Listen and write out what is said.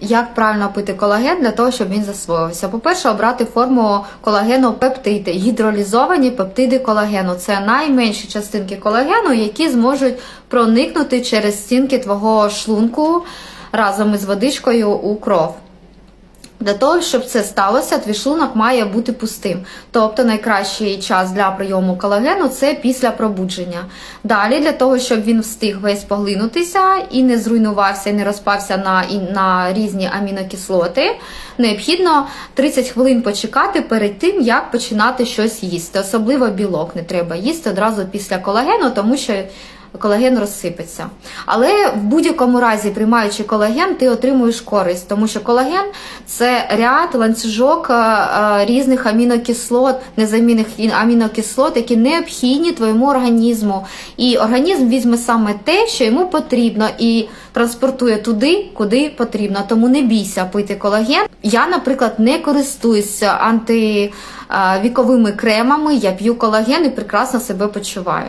Як правильно пити колаген для того, щоб він засвоївся? По-перше, обрати форму колагену пептиди, гідролізовані пептиди колагену. Це найменші частинки колагену, які зможуть проникнути через стінки твого шлунку разом із водичкою у кров. Для того, щоб це сталося, твій шлунок має бути пустим. Тобто найкращий час для прийому колагену це після пробудження. Далі, для того, щоб він встиг весь поглинутися і не зруйнувався, і не розпався на, і на різні амінокислоти, необхідно 30 хвилин почекати перед тим, як починати щось їсти. Особливо білок не треба їсти одразу після колагену, тому що колаген розсипеться. Але в будь-якому разі, приймаючи колаген, ти отримуєш користь, тому що колаген це ряд ланцюжок е, е, різних амінокислот, незамінних амінокислот, які необхідні твоєму організму. І організм візьме саме те, що йому потрібно, і транспортує туди, куди потрібно. Тому не бійся пити колаген. Я, наприклад, не користуюся антивіковими кремами, я п'ю колаген і прекрасно себе почуваю.